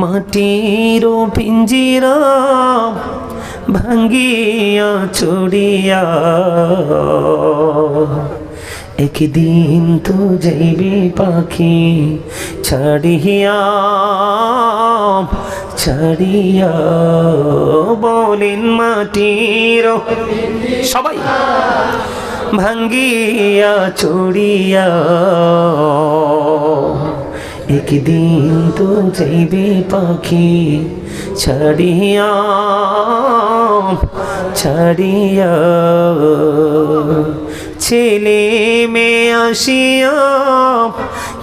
মাটির পিঞ্জিরা ভাঙ্গিয়া চড়িয়া একদিন তো যাইবে পাখি ছাড়িয়া ছাড়িয়া বলেন মাটির। সবাই ভাঙ্গিয়া চড়িয়া একদিন তো যাইবে পাখি ছাড়িয়া ছাড়িয়া। ছেলে মেয়ে আসিয়া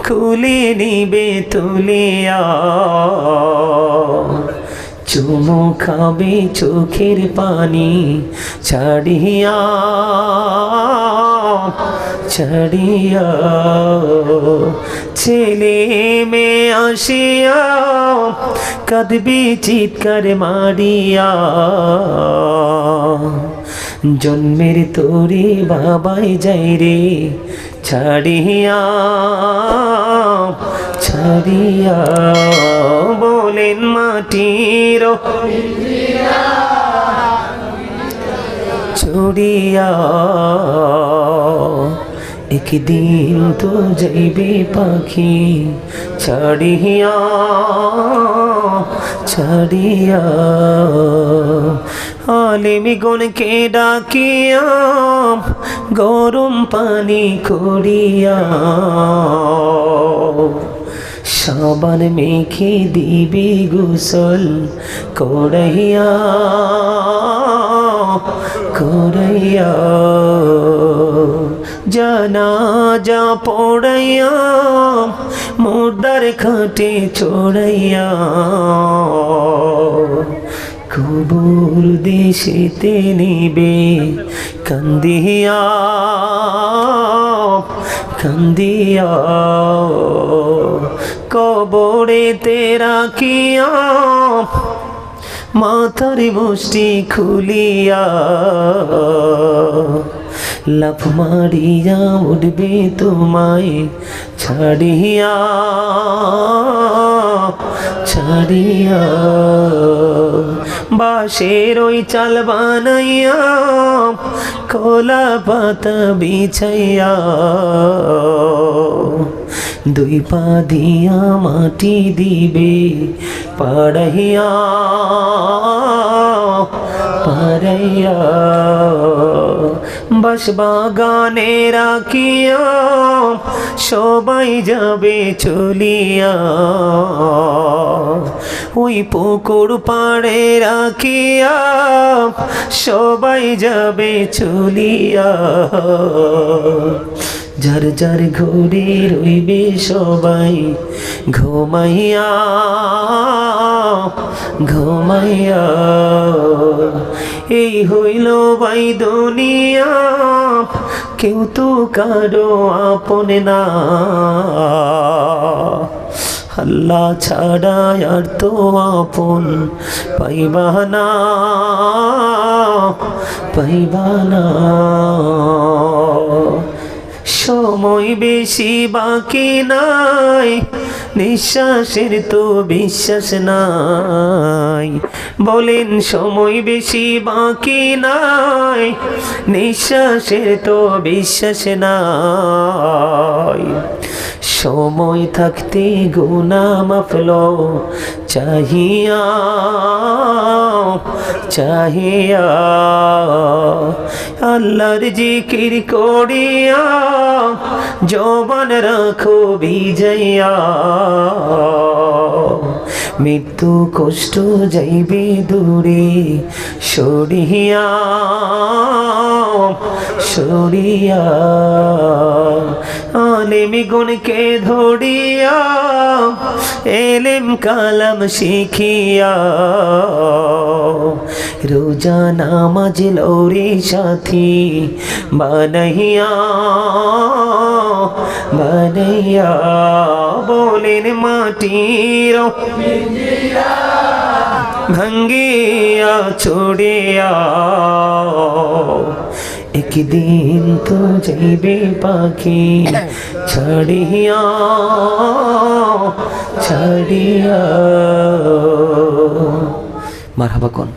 খুলে নিবে, তুলিয়া। চুমু খাবে চোখের পানি ছাড়িয়া। ছাড়িয়া ছেলে মেয়ে আসিয়া কাঁদবি, চিৎকার মারিয়া। জন্মের তোরে বাবাই যাই রে, ছাড়িয়া ছাড়িয়া বলেন মাটির ছড়িয়া একদিন তো যাইবে পাখি ছাড়িয়া ছাড়িয়া। আলেমি গণকে ডাকিয়া গরম পানি করিয়া সাবান মেখে দিবি গোসল করাইয়া করাইয়া। জানা যা পড়াইয়া, মোর্দার খাটে চড়াইয়া। কবুর দেশেতে নিবে, কান্দিয়া কান্দিয়া। কবরে তেরা কিয়া মাথার মুষ্টি খুলিয়া। লাফ মারিয়া উঠবে তোমায়, ছাড়িয়া ছাড়িয়া। বাঁশের ওই চাল বানাইয়া, কলা পাতা বিছাইয়া, দুই পা দিয়া মাটি দিবে, পাড়াইয়া। পাড়াইয়া বাস বাগানে রাখিয়া সবাই যাবে চলিয়া ওই পুকুর পাড়ে রাখিয়া সবাই যাবে চলিয়া যার যার ঘরে রইবে সবাই ঘুমাইয়া ঘুমাইয়া। এই হইল ভাই দুনিয়া, কেউ তো কারও আপন না। আল্লাহ ছাড়া আর তো আপন পাইবানা পাইবানা সময় বেশি বাকি নাই। নিঃশ্বাসের তো বিশ্বাস নাই। বলেন, সময় বেশি বাকি নাই। নিঃশ্বাসের তো বিশ্বাস নাই। সময় থাকতে গুনা মাফল চাহিয়া চাহিয়া। আল্লাহর জিকির করিয়া জবান রাখো বিজয়া। মৃত্যু কষ্ট যাইবে দূরে, সরিয়া সরিয়া। আলেমি গুণকে ধরিয়া, এলেম কালাম শিখিয়া। রোজা নামাজ লৌরে সাথী বানাইয়া। বানাইয়া বলেন মাটির। ভাঙ্গিয়া ছড়িয়া একদিন তো যাইবে পাখি ছাড়িয়া ছাড়িয়া। মারহাবা কোন?